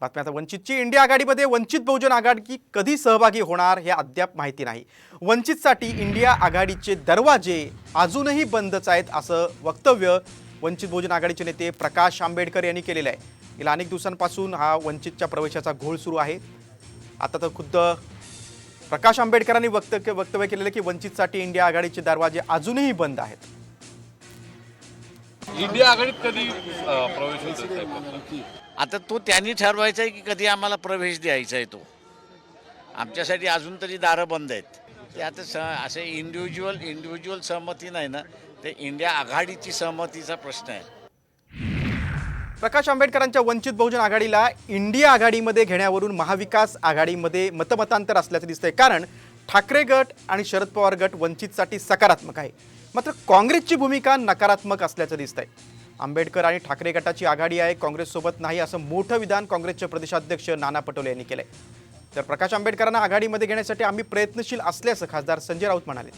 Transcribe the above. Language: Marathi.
बातम्या आता वंचितची इंडिया आघाडीमध्ये वंचित बहुजन आघाडी कधी सहभागी होणार हे अद्याप माहिती नाही. वंचितसाठी इंडिया आघाडीचे दरवाजे अजूनही बंदच आहेत असं वक्तव्य वंचित बहुजन आघाडीचे नेते प्रकाश आंबेडकर यांनी केलेलं आहे. गेल्या अनेक दिवसांपासून हा वंचितच्या प्रवेशाचा घोळ सुरू आहे. आता तर खुद्द प्रकाश आंबेडकरांनी वक्त वक्तव्य केलेलं आहे की वंचितसाठी इंडिया आघाडीचे दरवाजे अजूनही बंद आहेत. इंडिया आघाडीत कधी प्रवेश आता तो त्यांनी ठरवायचा आहे की कधी आम्हाला प्रवेश द्यायचा आहे तो. आमच्यासाठी अजून तरी दारं बंद आहेत. ते आता स असे इंडिव्हिज्युअल इंडिव्हिज्युअल सहमती नाही ना ते इंडिया आघाडीची सहमतीचा प्रश्न आहे. प्रकाश आंबेडकरांच्या वंचित बहुजन आघाडीला इंडिया आघाडीमध्ये घेण्यावरून महाविकास आघाडीमध्ये मतमतांतर असल्याचं दिसतंय. कारण ठाकरे गट आणि शरद पवार गट वंचितसाठी सकारात्मक आहे. मात्र काँग्रेसची भूमिका नकारात्मक असल्याचं दिसतंय. आंबेडकर आणि ठाकरे गटाची आघाडी आहे काँग्रेससोबत नाही असं मोठं विधान काँग्रेसचे प्रदेशाध्यक्ष नाना पटोले यांनी केलंय. तर प्रकाश आंबेडकरांना आघाडीमध्ये घेण्यासाठी आम्ही प्रयत्नशील असल्याचं खासदार संजय राऊत म्हणाले.